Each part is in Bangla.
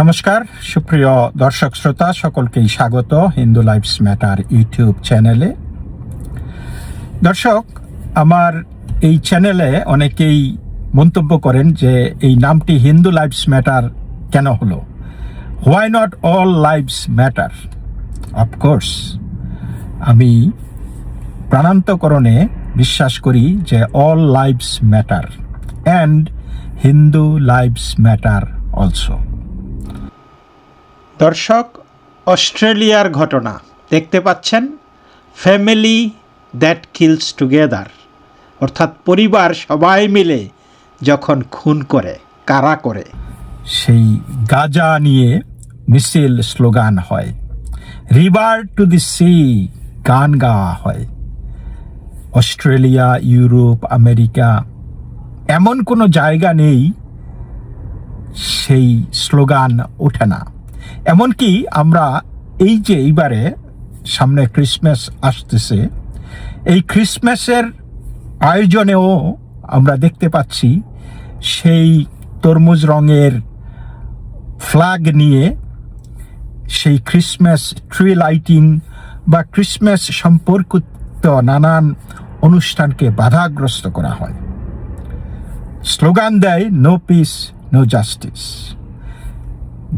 নমস্কার, সুপ্রিয় দর্শক শ্রোতা, সকলকেই স্বাগত হিন্দু লাইফস ম্যাটার ইউটিউব চ্যানেলে। দর্শক, আমার এই চ্যানেলে অনেকেই মন্তব্য করেন যে এই নামটি হিন্দু লাইফস ম্যাটার কেন হলো? Why not all lives matter of course আমি প্রাণান্তকরণে বিশ্বাস করি যে all lives matter and Hindu lives matter also দর্শক, অস্ট্রেলিয়ার ঘটনা। দেখতে পাচ্ছেন? ফ্যামিলি দ্যাট কিলস টুগেদার অর্থাৎ পরিবার সবাই মিলে যখন খুন করে, কারা করে। সেই গাজা নিয়ে মিছিল স্লোগান হয়। রিভার টু দি সি গান গাওয়া হয়। অস্ট্রেলিয়া, ইউরোপ, আমেরিকা, এমন কোনো জায়গা নেই, সেই স্লোগান ওঠে না। এমনকি আমরা এই যে এইবারে সামনে ক্রিসমাস আসতেছে, এই ক্রিসমাসের আয়োজনেও আমরা দেখতে পাচ্ছি সেই তরমুজ রঙের ফ্ল্যাগ নিয়ে সেই ক্রিসমাস ট্রি লাইটিং বা ক্রিসমাস সম্পর্কিত নানান অনুষ্ঠানকে বাধাগ্রস্ত করা হয়। স্লোগান দেয় নো পিস নো জাস্টিস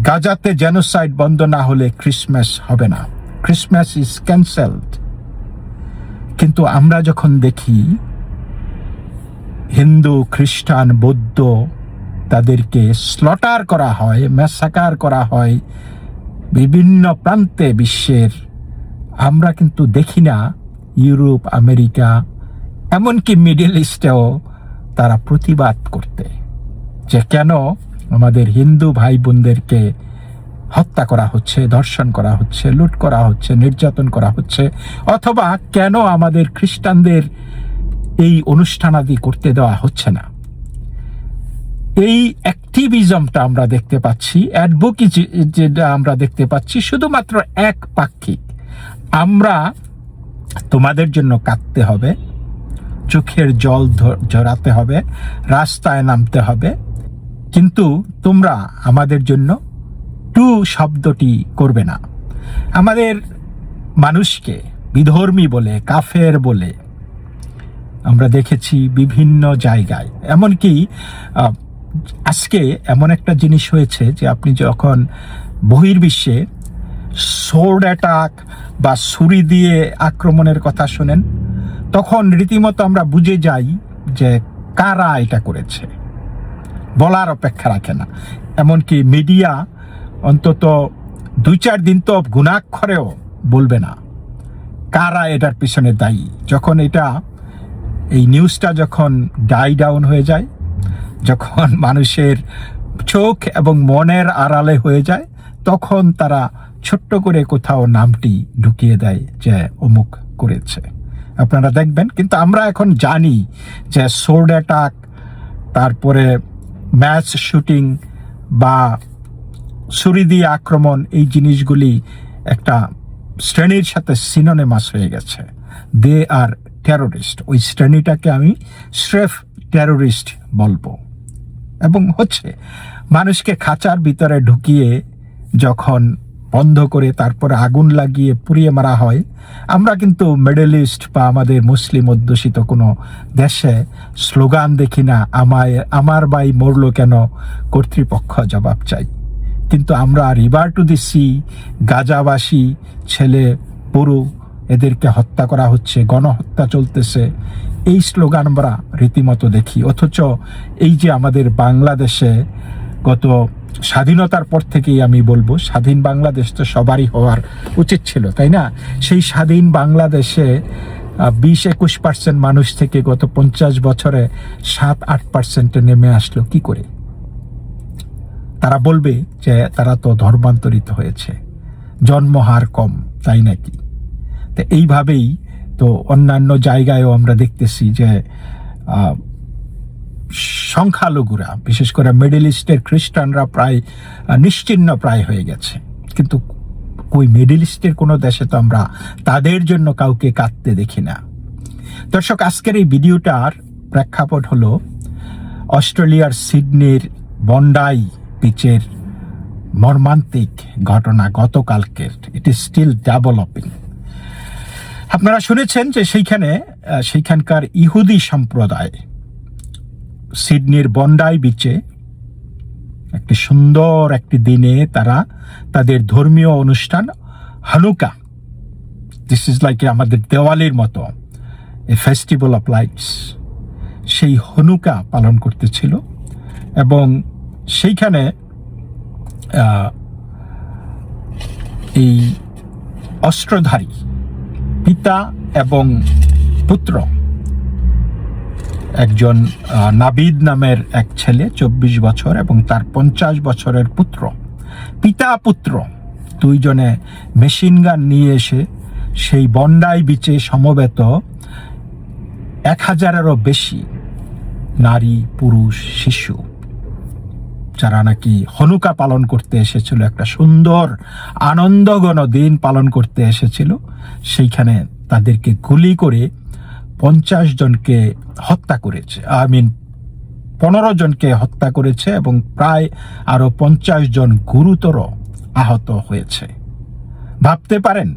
গাজাতে জেনোসাইড বন্ধ না হলে ক্রিসমাস হবে না। ক্রিসমাস ইজ ক্যান্সেলড কিন্তু আমরা যখন দেখি হিন্দু, খ্রিস্টান, বৌদ্ধ তাদেরকে স্লটার করা হয় ম্যাসাকার করা হয় বিভিন্ন প্রান্তে বিশ্বের, আমরা কিন্তু দেখি না ইউরোপ, আমেরিকা, এমনকি মিডল ইস্টেও তারা প্রতিবাদ করতে। যে কেন আমাদের হিন্দু ভাই বোনদেরকে হত্যা করা হচ্ছে, ধর্ষণ করা হচ্ছে, লুট করা হচ্ছে, নির্যাতন করা হচ্ছে, অথবা কেন আমাদের খ্রিস্টানদের এই অনুষ্ঠানাদি করতে দেওয়া হচ্ছে না? এই অ্যাক্টিভিজমটা আমরা দেখতে পাচ্ছি অ্যাডভোকি যেটা আমরা দেখতে পাচ্ছি, শুধুমাত্র এক পাক্ষিক। আমরা তোমাদের জন্য কাঁদতে হবে, চোখের জল ঝরাতে হবে, রাস্তায় নামতে হবে কিন্তু তোমরা আমাদের জন্য টু শব্দটি করবে না। আমাদের মানুষকে বিধর্মী বলে, কাফের বলে আমরা দেখেছি বিভিন্ন জায়গায়। এমনকি আজকে এমন একটা জিনিস হয়েছে যে আপনি যখন বহির্বিশ্বে সোর্ড অ্যাটাক বা ছুরি দিয়ে আক্রমণের কথা শোনেন, তখন রীতিমতো আমরা বুঝে যাই যে কারা এটা করেছে। বলার অপেক্ষা রাখে না। এমনকি মিডিয়া অন্তত দুই চার দিন তো গুণাক্ষরেও বলবে না। কারা এটার পিছনে দায়ী? যখন এটা, এই নিউজটা যখন ডাই ডাউন হয়ে যায়, যখন মানুষের চোখ এবং মনের আড়ালে হয়ে যায়, তখন তারা ছোট্ট করে কোথাও নামটি ঢুকিয়ে দেয় যে অমুক করেছে। আপনারা দেখবেন, কিন্তু আমরা এখন জানি যে সোর্ড অ্যাটাক, তারপরে ম্যাচ শুটিং বা ছুরি দিয়ে আক্রমণ, এই জিনিসগুলি একটা শ্রেণির সাথে সিনোনেমাস হয়ে গেছে। দে আর টেরোরিস্ট ওই শ্রেণীটাকে আমি স্রেফ টেরোরিস্ট বলব। এবং হচ্ছে, মানুষকে খাঁচার ভিতরে ঢুকিয়ে যখন বন্ধ করে তারপরে আগুন লাগিয়ে পুড়িয়ে মারা হয়। আমরা কিন্তু মিডল ইস্ট বা আমাদের মুসলিম অধ্যুষিত কোনো দেশে স্লোগান দেখি না, আমায়, আমার বাই মরলো কেন? কর্তৃপক্ষ জবাব চাই। কিন্তু আমরা রিভার টু দি সি, গাজাবাসী, ছেলে পুরু এদেরকে হত্যা করা হচ্ছে, গণহত্যা চলতেছে। এই স্লোগান আমরা রীতিমতো দেখি। অথচ এই যে আমাদের বাংলাদেশে গত স্বাধীনতার পর থেকেই আমি বলব, স্বাধীন বাংলাদেশ তো সবারই হওয়ার উচিত ছিল, তাই না? সেই স্বাধীন বাংলাদেশে বিশ একুশ পার্সেন্ট মানুষ থেকে গত পঞ্চাশ বছরে সাত, আট পার্সেন্টে নেমে আসলো, কি করে? তারা বলবে যে তারা তো ধর্মান্তরিত হয়েছে জন্মহার কম, তাই নাকি? তো এইভাবেই তো অন্যান্য জায়গায়ও আমরা দেখতেছি যে সংখ্যালঘুরা বিশেষ করে মিডল ইস্টের খ্রিস্টানরা প্রায় আহ, নিশ্চিহ্ন প্রায় হয়ে গেছে। কিন্তু ওই মিডল ইস্টের কোনো দেশে তো আমরা তাদের জন্য কাউকে কাঁদতে দেখি না। দর্শক আজকের এই ভিডিওটার প্রেক্ষাপট হলো অস্ট্রেলিয়ার সিডনির বন্ডাই পিচের মর্মান্তিক ঘটনা গতকালকের। ইট ইজ স্টিল ডেভেলপিং আপনারা শুনেছেন যে সেইখানে সেইখানকার ইহুদি সম্প্রদায় সিডনির বন্ডাই বিচে একটি সুন্দর একটি দিনে তারা তাদের ধর্মীয় অনুষ্ঠান, হানুকা। দিস ইজ লাইক আমাদের দেওয়ালির মতো এ ফেস্টিভ্যাল অফ লাইটস সেই হনুকা পালন করতেছিল এবং সেইখানে এই অস্ত্রধারী পিতা এবং পুত্র একজন নাবিদ নামের এক ছেলে, চব্বিশ বছর এবং তার পঞ্চাশ বছরের পুত্র। পিতা পুত্র। দুইজনে মেশিন গান নিয়ে এসে সেই বন্ডাই বিচে সমবেত এক হাজারেরও বেশি নারী, পুরুষ, শিশু, যারা নাকি হনুকা পালন করতে এসেছিল, একটা সুন্দর আনন্দঘন দিন পালন করতে এসেছিল, সেইখানে তাদেরকে গুলি করে পঞ্চাশ জনকে হত্যা করেছে, আই মিন পনেরো জনকে হত্যা করেছে এবং প্রায় আরও পঞ্চাশ জন গুরুতর আহত হয়েছে। ভাবতে পারেন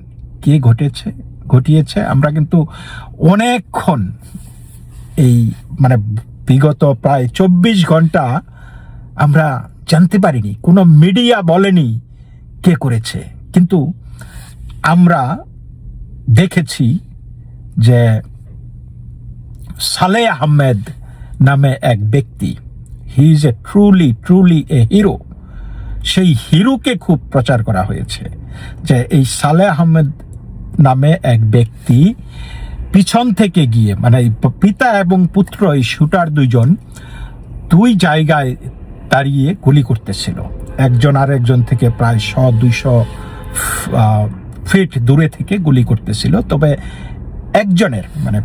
কে ঘটেছে? ঘটিয়েছে। আমরা কিন্তু অনেকক্ষণ এই মানে বিগত প্রায় চব্বিশ ঘণ্টা আমরা জানতে পারিনি, কোনো মিডিয়া বলেনি কে করেছে। কিন্তু আমরা দেখেছি যে সালে আহমেদ নামে এক ব্যক্তি। He is a truly truly a hero সেই হিরোকে খুব প্রচার করা হয়েছে যে এই সালে আহমেদ নামে এক ব্যক্তি পিছন থেকে গিয়ে মানে পিতা এবং পুত্র, এই শুটার দুইজন দুই জায়গায় দাঁড়িয়ে গুলি করতেছিল। একজন আর একজন থেকে প্রায় শ, দুইশো ফিট দূরে থেকে গুলি করতেছিল। তবে একজনের মানে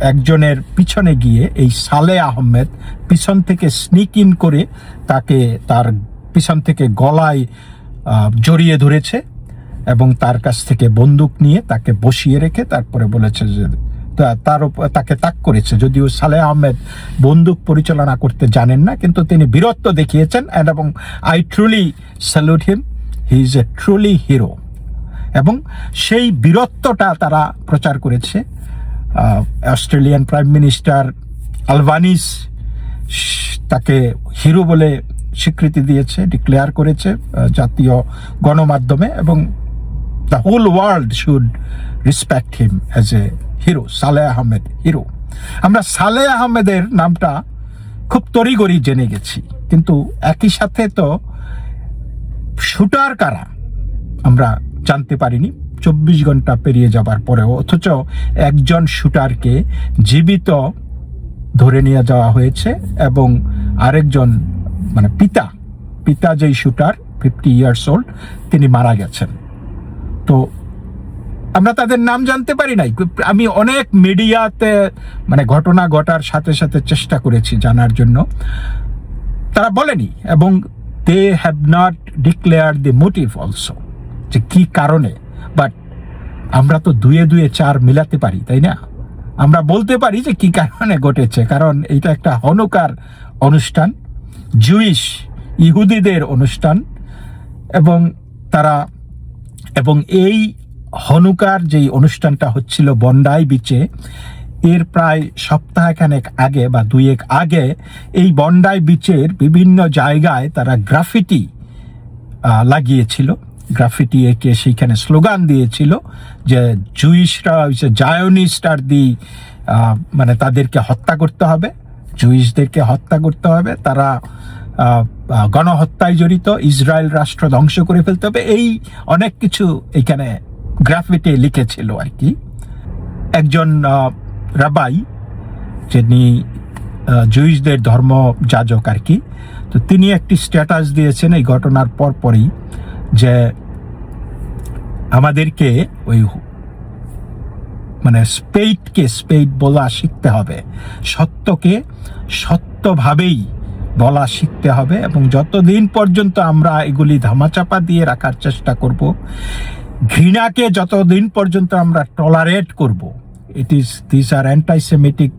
একজনের পিছনে গিয়ে এই সালে আহমেদ পিছন থেকে স্নিক ইন করে তাকে তার পিছন থেকে গলায় জড়িয়ে ধরেছে এবং তার কাছ থেকে বন্দুক নিয়ে তাকে বসিয়ে রেখে তারপরে বলেছে যে তার তাকে তাক করেছে। যদিও সালে আহমেদ বন্দুক পরিচালনা করতে জানেন না, কিন্তু তিনি বীরত্ব দেখিয়েছেন and এবং I truly salute him he is a truly hero এবং সেই বীরত্বটা তারা প্রচার করেছে। অস্ট্রেলিয়ান প্রাইম মিনিস্টার আলবানিস স- তাকে হিরো বলে স্বীকৃতি দিয়েছে ডিক্লেয়ার করেছে জাতীয় গণমাধ্যমে এবং the whole world should respect him as a hero সালে আহমেদ হিরো আমরা সালে আহমেদের নামটা খুব তড়িগড়ি জেনে গেছি, কিন্তু একই সাথে তো শুটার কারা আমরা জানতে পারিনি। চব্বিশ ঘণ্টা পেরিয়ে যাবার পরেও অথচ একজন শুটারকে জীবিত ধরে নিয়ে যাওয়া হয়েছে এবং আরেকজন মানে পিতা পিতা যেই শুটার ফিফটি ইয়ার্স ওল্ড তিনি মারা গেছেন। তো আমরা তাদের নাম জানতে পারি নাই। আমি অনেক মিডিয়াতে মানে ঘটনা ঘটার সাথে সাথে চেষ্টা করেছি জানার জন্য। তারা বলেনি এবং they have not declare the motive also যে কি কারণে। বাট আমরা তো দুয়ে দুয়ে চার মিলাতে পারি, তাই না? আমরা বলতে পারি যে কি কারণে ঘটেছে, কারণ এটা একটা হনুকার অনুষ্ঠান জুইশ ইহুদিদের অনুষ্ঠান, এবং তারা, এবং এই হনুকার যেই অনুষ্ঠানটা হচ্ছিল বন্ডাই বিচে, এর প্রায় সপ্তাহখানেক আগে বা দুয়েক আগে এই বন্ডাই বিচের বিভিন্ন জায়গায় তারা গ্রাফিটি লাগিয়েছিল। গ্রাফিটি একে সেইখানে স্লোগান দিয়েছিল যে জুইশরা হচ্ছে জায়নিস্ট আর দি মানে তাদেরকে হত্যা করতে হবে, জুইশদেরকে হত্যা করতে হবে, তারা গণহত্যায় জড়িত, ইসরায়েল রাষ্ট্র ধ্বংস করে ফেলতে হবে, এই অনেক কিছু এখানে গ্রাফিটি লিখেছিল আর কি। একজন রাবাই, যিনি জুইশদের ধর্ম যাজক আর কি, তো তিনি একটি স্ট্যাটাস দিয়েছেন এই ঘটনার পর পরই যে আমাদেরকে ওই মানে স্পেইডকে স্পেইড বলা শিখতে হবে। সত্যকে সত্যভাবেই বলা শিখতে হবে এবং যতদিন পর্যন্ত আমরা এগুলি ধামাচাপা দিয়ে রাখার চেষ্টা করব, ঘৃণাকে যতদিন পর্যন্ত আমরা টলারেট করব it is this are antisemitic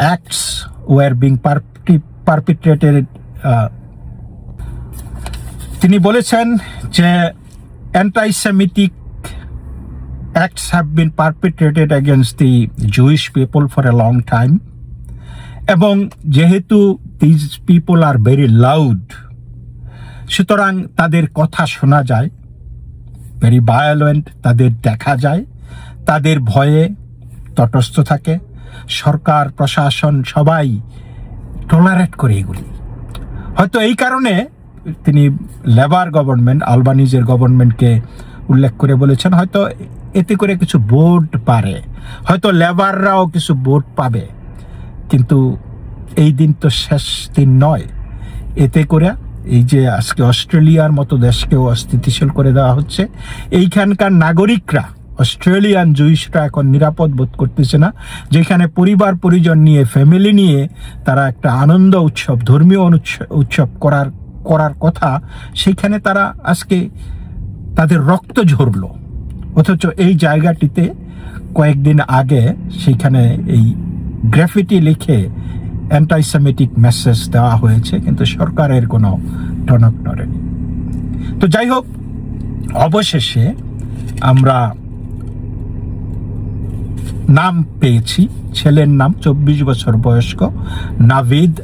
acts were being perpetrated বলেছেন যে antisemitic acts have been perpetrated against the Jewish people for long time. এবং যেহেতু these people are very loud সুতরাং তাদের কথা শোনা যায় ভেরি ভায়োলেন্ট তাদের দেখা যায়, তাদের ভয়ে তটস্থ থাকে, সরকার, প্রশাসন সবাই টলারেট করে এগুলি। হয়তো এই কারণে তিনি লেবার গভর্নমেন্ট, আলবানিজের গভর্নমেন্টকে উল্লেখ করে বলেছেন, হয়তো এতে করে কিছু ভোট পারে, হয়তো লেবাররাও কিছু ভোট পাবে, কিন্তু এই দিন তো শেষ দিন নয়। এতে করে এই যে আজকে অস্ট্রেলিয়ার মতো দেশকেও অস্থিতিশীল করে দেওয়া হচ্ছে, এইখানকার নাগরিকরা, অস্ট্রেলিয়ান জুইসরা এখন নিরাপদ বোধ করতেছে না, যেখানে পরিবার পরিজন নিয়ে ফ্যামিলি নিয়ে তারা একটা আনন্দ উৎসব, ধর্মীয় উৎসব করার করার কথা, সেখানে তারা আজকে তাদের রক্ত ঝরলো। অথচ এই জায়গাটিতে কয়েকদিন আগে সেখানে এই গ্রাফিটি লিখে অ্যান্টাইসেমেটিক মেসেজ দেওয়া হয়েছে, কিন্তু সরকারের কোনো টনক নড়েনি। তো যাই হোক, অবশেষে আমরা নাম পেয়েছি, ছেলের নাম, চব্বিশ বছর বয়স্ক নাভিদ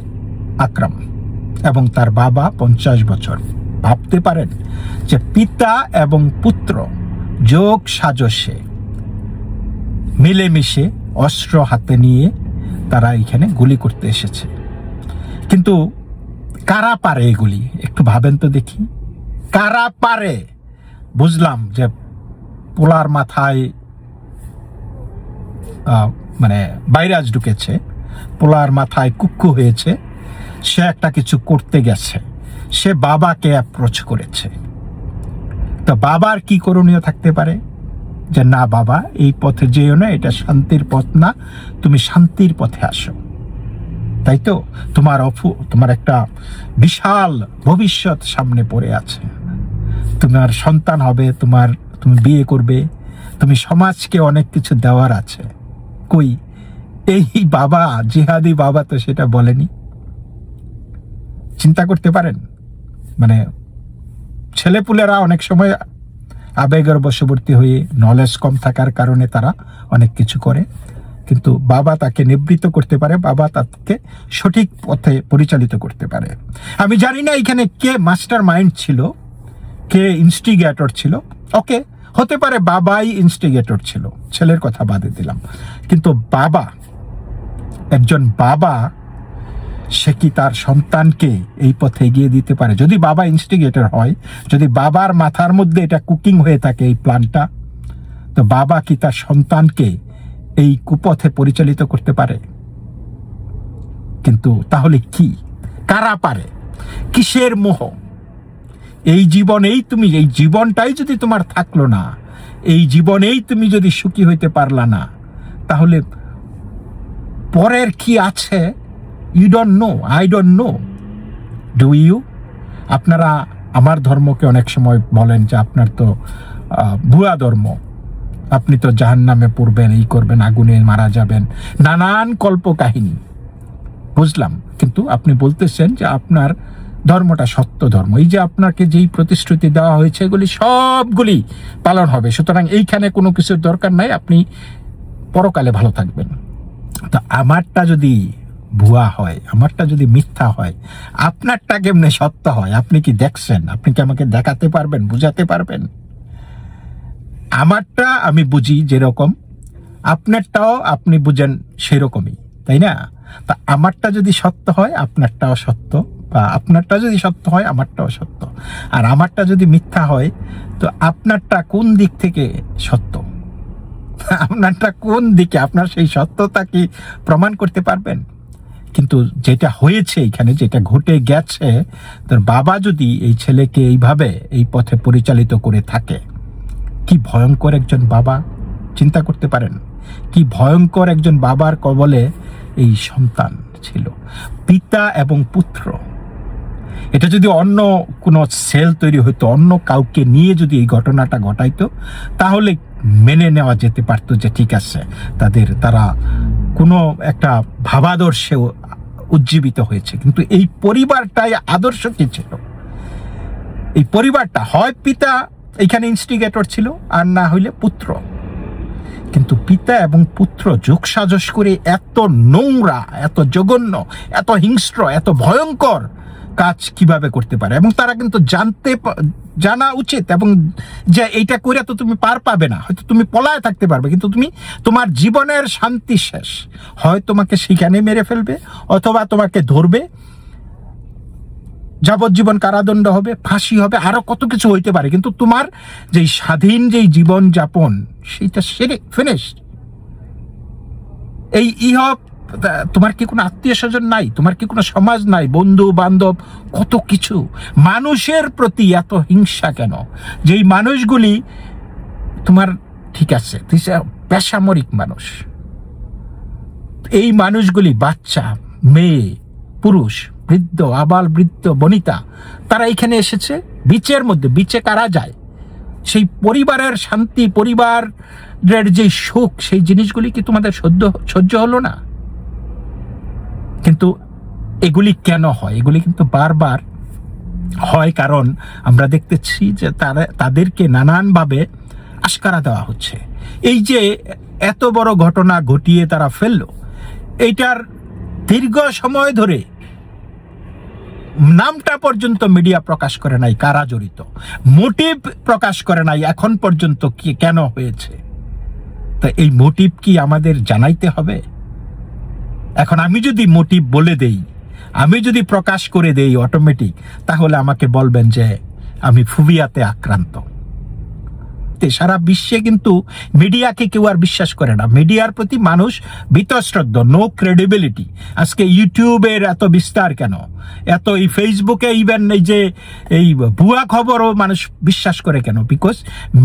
আকরাম। এবং তার বাবা পঞ্চাশ বছর। ভাবতে পারেন যে পিতা এবং পুত্র যোগ সাজসে, মিলেমিশে অস্ত্র হাতে নিয়ে তারা এখানে গুলি করতে এসেছে। কিন্তু কারা পারে এগুলি? একটু ভাবেন তো দেখি। কারা পারে? বুঝলাম যে পোলার মাথায় মানে ভাইরাস ঢুকেছে, পোলার মাথায় কুক্কু হয়েছে। সে একটা কিছু করতে গেছে। সে বাবাকে অ্যাপ্রোচ করেছে। তো বাবার কি করণীয় থাকতে পারে? যে না, বাবা, এই পথে যেও না, এটা শান্তির পথ না, তুমি শান্তির পথে আসো। তাই তো? তোমার অফু তোমার একটা বিশাল ভবিষ্যৎ সামনে পড়ে আছে। তোমার সন্তান হবে, তোমার, তুমি বিয়ে করবে। তুমি সমাজকে অনেক কিছু দেওয়ার আছে। কই? এই বাবা, জিহাদি বাবা তো সেটা বলেনি। চিন্তা করতে পারেন। মানে ছেলেপুলেরা অনেক সময় আবেগের বশবর্তী হয়ে নলেজ কম থাকার কারণে তারা অনেক কিছু করে। কিন্তু বাবা তাকে নিবৃত্ত করতে পারে, বাবা তাকে সঠিক পথে পরিচালিত করতে পারে। আমি জানি না এখানে কে মাস্টার মাইন্ড ছিল, কে ইনস্টিগেটর ছিল। ওকে হতে পারে বাবাই ইনস্টিগেটর ছিল, ছেলের কথা বাদে দিলাম। কিন্তু বাবা, একজন বাবা সে কি তার সন্তানকে এই পথে এগিয়ে দিতে পারে? যদি বাবা ইনস্টিগেটর হয়, যদি বাবার মাথার মধ্যে এটা কুকিং হয়ে থাকে এই প্ল্যানটা তো বাবা কি তার সন্তানকে এই কুপথে পরিচালিত করতে পারে? কিন্তু তাহলে কি? কারা পারে? কিসের মোহ? এই জীবনেই তুমি, এই জীবনটাই যদি তোমার থাকল না, এই জীবনেই তুমি যদি সুখী হইতে পারলা না, তাহলে পরের কি আছে? You don't know I don't know do you আপনারা আমার ধর্মকে অনেক সময় বলেন যে আপনার তো ভুয়া ধর্ম। আপনি তো জাহান নামে পড়বেন, এই করবেন, আগুনে মারা যাবেন। নানান কল্প কাহিনী বুঝলাম। কিন্তু আপনি বলতেছেন যে আপনার ধর্মটা সত্য ধর্ম। এই যে আপনাকে যেই প্রতিশ্রুতি দেওয়া হয়েছে, এগুলি সবগুলি পালন হবে। সুতরাং এইখানে কোনো কিছুর দরকার নাই। আপনি পরকালে ভালো থাকবেন। তো আমারটা যদি ভুয়া হয়, আমারটা যদি মিথ্যা হয়, আপনারটা কেমনে সত্য হয়? আপনি কি দেখছেন? আপনি কি আমাকে দেখাতে পারবেন, বুঝাতে পারবেন? আমারটা আমি বুঝি যেরকম, আপনারটাও আপনি বুঝেন সেরকমই, তাই না? তা আমারটা যদি সত্য হয়, আপনারটাও সত্য, বা আপনারটা যদি সত্য হয়, আমারটাও সত্য। আর আমারটা যদি মিথ্যা হয়, তো আপনারটা কোন দিক থেকে সত্য? আপনারটা কোন দিকে? আপনার সেই সত্যতা কি প্রমাণ করতে পারবেন? কিন্তু যেটা হয়েছে এখানে, যেটা ঘটে গেছে, তার বাবা যদি এই ছেলেকে এইভাবে এই পথে পরিচালিত করে থাকে, কি ভয়ঙ্কর একজন বাবা? চিন্তা করতে পারেন। কি ভয়ঙ্কর একজন বাবার কবলে এই সন্তান ছিল। পিতা এবং পুত্র। এটা যদি অন্য কোনো সেল তৈরি হতো অন্য কাউকে নিয়ে যদি এই ঘটনাটা ঘটাইতো, তাহলে মেনে নেওয়া যেতে পারতো যে ঠিক আছে, তাদের, তারা কোনো একটা ভাবাদর্শে উজ্জীবিত হয়েছে। কিন্তু এই পরিবারটাই আদর্শ কি ছিল? এই পরিবারটা হয় পিতা, এখানে ইনস্টিগেটর ছিল, আর না হইলে পুত্র। কিন্তু পিতা এবং পুত্র যোগসাজস করে এত নোংরা, এত জঘন্য, এত হিংস্র, এত ভয়ঙ্কর কাজ কীভাবে করতে পারে? এবং তারা কিন্তু জানতে জানা উচিত এবং যে এইটা করে তো তুমি পার পাবে না। হয়তো তুমি পলায় থাকতে পারবে, কিন্তু তুমি তোমার জীবনের শান্তি শেষ। হয় তোমাকে সেখানে মেরে ফেলবে, অথবা তোমাকে ধরবে। যাবজ্জীবন কারাদণ্ড হবে, ফাঁসি হবে, আরও কত কিছু হইতে পারে, কিন্তু তোমার যেই স্বাধীন যেই জীবন যাপন সেইটা সেরে ফিনিশড এই ইহ তোমার কি কোনো আত্মীয় স্বজন নাই? তোমার কি কোনো সমাজ নাই? বন্ধু, বান্ধব, কত কিছু? মানুষের প্রতি এত হিংসা কেন? যেই মানুষগুলি তোমার, ঠিক আছে, তুই সে বেসামরিক মানুষ। এই মানুষগুলি বাচ্চা, মেয়ে, পুরুষ, বৃদ্ধ, আবাল বৃদ্ধ, বনিতা, তারা এখানে এসেছে। বিচের মধ্যে, বিচে কারা যায়? সেই পরিবারের শান্তি, পরিবারের যে সুখ, সেই জিনিসগুলি কি তোমাদের সহ্য সহ্য হলো না? কিন্তু এগুলি কেন হয়? এগুলি কিন্তু বারবার হয় কারণ আমরা দেখতেছি যে তারা, তাদেরকে নানানভাবে আশকারা দেওয়া হচ্ছে। এই যে এত বড় ঘটনা ঘটিয়ে তারা ফেলল, এইটার দীর্ঘ সময় ধরে নামটা পর্যন্ত মিডিয়া প্রকাশ করে নাই, কারা জড়িত? মোটিভ প্রকাশ করে নাই, এখন পর্যন্ত কি, কেন হয়েছে? তা এই মোটিভ কি আমাদের জানাইতে হবে? এখন আমি যদি মোটিভ বলে দেই, আমি যদি প্রকাশ করে দেই অটোমেটিক তাহলে আমাকে বলবেন যে, আমি ফুবিয়াতে আক্রান্ত। সারা বিশ্বে কিন্তু মিডিয়াকে কেউ আর বিশ্বাস করে না। মিডিয়ার প্রতি মানুষ বিতশ্রদ্ধ নো ক্রেডিবিলিটি আজকে ইউটিউবের এত বিস্তার কেন? এত এই ফেসবুকে ইভেন এই যে, এই ভুয়া খবরও মানুষ বিশ্বাস করে কেন? বিকজ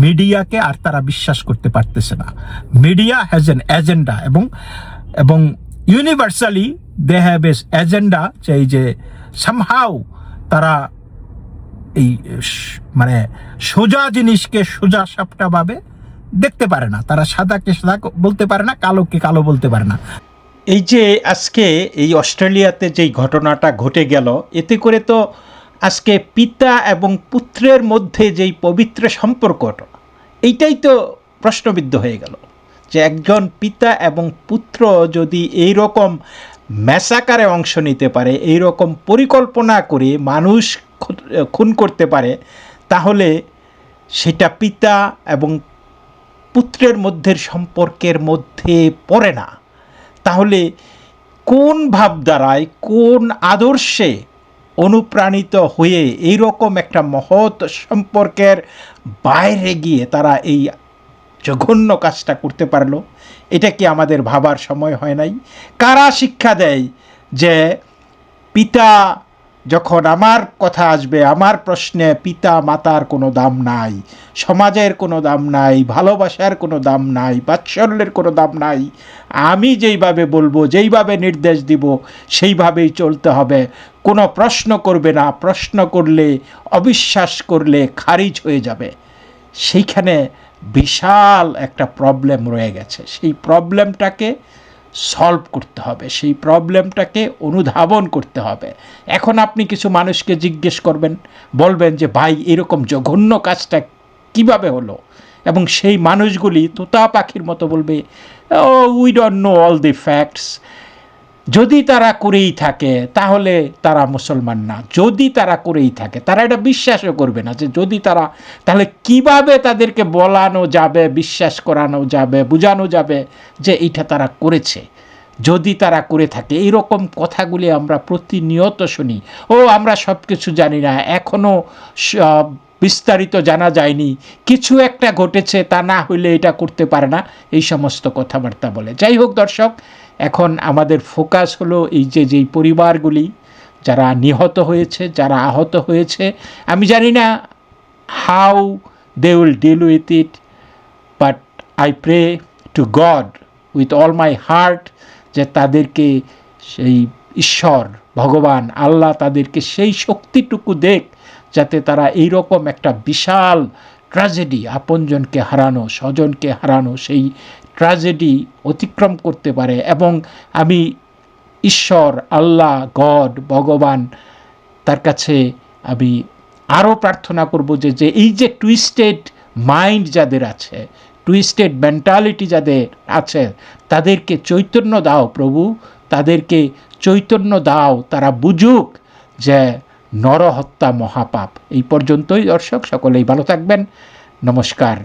মিডিয়াকে আর তারা বিশ্বাস করতে পারতেছে না। মিডিয়া হ্যাজ এন এজেন্ডা এবং এবং universally they have as agenda এই যে সামহাও তারা এই মানে সোজা জিনিসকে সোজা সাপটা ভাবে দেখতে পারে না। তারা সাদাকে সাদা বলতে পারে না, কালোকে কালো বলতে পারে না। এই যে আজকে এই অস্ট্রেলিয়াতে যেই ঘটনাটা ঘটে গেল, এতে করে তো আজকে পিতা এবং পুত্রের মধ্যে যেই পবিত্র সম্পর্কটা, এইটাই তো প্রশ্নবিদ্ধ হয়ে গেল। যে একজন পিতা এবং পুত্র যদি এই রকম ম্যাসাকারে অংশ নিতে পারে, এই রকম পরিকল্পনা করে মানুষ খুন করতে পারে, তাহলে সেটা পিতা এবং পুত্রের মধ্যের সম্পর্কের মধ্যে পড়ে না। তাহলে কোন ভাবধারায়, কোন আদর্শে অনুপ্রাণিত হয়ে এই রকম একটা মহৎ সম্পর্কের বাইরে গিয়ে তারা এই জঘন্য কাজটা করতে পারল। এটা কি আমাদের ভাবার সময় হয় নাই? কারা শিক্ষা দেয় যে পিতা যখন আমার কথা আসবে, আমার প্রশ্নে পিতা মাতার কোনো দাম নাই, সমাজের কোনো দাম নাই, ভালোবাসার কোনো দাম নাই, বাৎসল্যের কোনো দাম নাই, আমি যেইভাবে বলব, যেইভাবে নির্দেশ দিব, সেইভাবেই চলতে হবে। কোনো প্রশ্ন করবে না, প্রশ্ন করলে, অবিশ্বাস করলে খারিজ হয়ে যাবে। সেইখানে বিশাল একটা প্রবলেম রয়ে গেছে। সেই প্রবলেমটাকে সলভ করতে হবে, সেই প্রবলেমটাকে অনুধাবন করতে হবে। এখন আপনি কিছু মানুষকে জিজ্ঞেস করবেন, বলবেন যে, ভাই, এরকম জঘন্য কাজটা কীভাবে হলো? এবং সেই মানুষগুলি তোতা পাখির মতো বলবে ও we don't know all the facts যদি তারা করেই থাকে, তাহলে তারা মুসলমান না। যদি তারা করেই থাকে, তারা এটা বিশ্বাসও করবে না যে যদি তারা, তাহলে কীভাবে তাদেরকে বলানো যাবে, বিশ্বাস করানো যাবে, বোঝানো যাবে যে এইটা তারা করেছে? যদি তারা করে থাকে, এইরকম কথাগুলি আমরা প্রতিনিয়ত শুনি। ও, আমরা সব কিছু জানি না এখনও বিস্তারিত জানা যায়নি। কিছু একটা ঘটেছে, তা না হইলে এটা করতে পারে না। এই সমস্ত কথাবার্তা বলে। যাই হোক দর্শক এখন আমাদের ফোকাস হলো এই যে, যেই পরিবারগুলি যারা নিহত হয়েছে, যারা আহত হয়েছে, আমি জানি না how they will deal with it but I pray to God with all my heart যে তাদেরকে সেই ঈশ্বর, ভগবান, আল্লাহ তাদেরকে সেই শক্তিটুকু দেখ যাতে তারা এই রকম একটা বিশাল ট্র্যাজেডি আপনজনকে হারানো, স্বজনকে হারানো, সেই ট্র্যাজেডি অতিক্রম করতে পারে এবং আমি ঈশ্বর, আল্লাহ, গড, ভগবান, তার কাছে আমি আরও প্রার্থনা করব যে যে এই যে টুইস্টেড মাইন্ড যাদের আছে টুইস্টেড মেন্টালিটি যাদের আছে, তাদেরকে চৈতন্য দাও প্রভু, তাদেরকে চৈতন্য দাও, তারা বুঝুক যে নরহত্যা মহাপাপ। এই পর্যন্তই দর্শক, সকলেই ভালো থাকবেন। নমস্কার।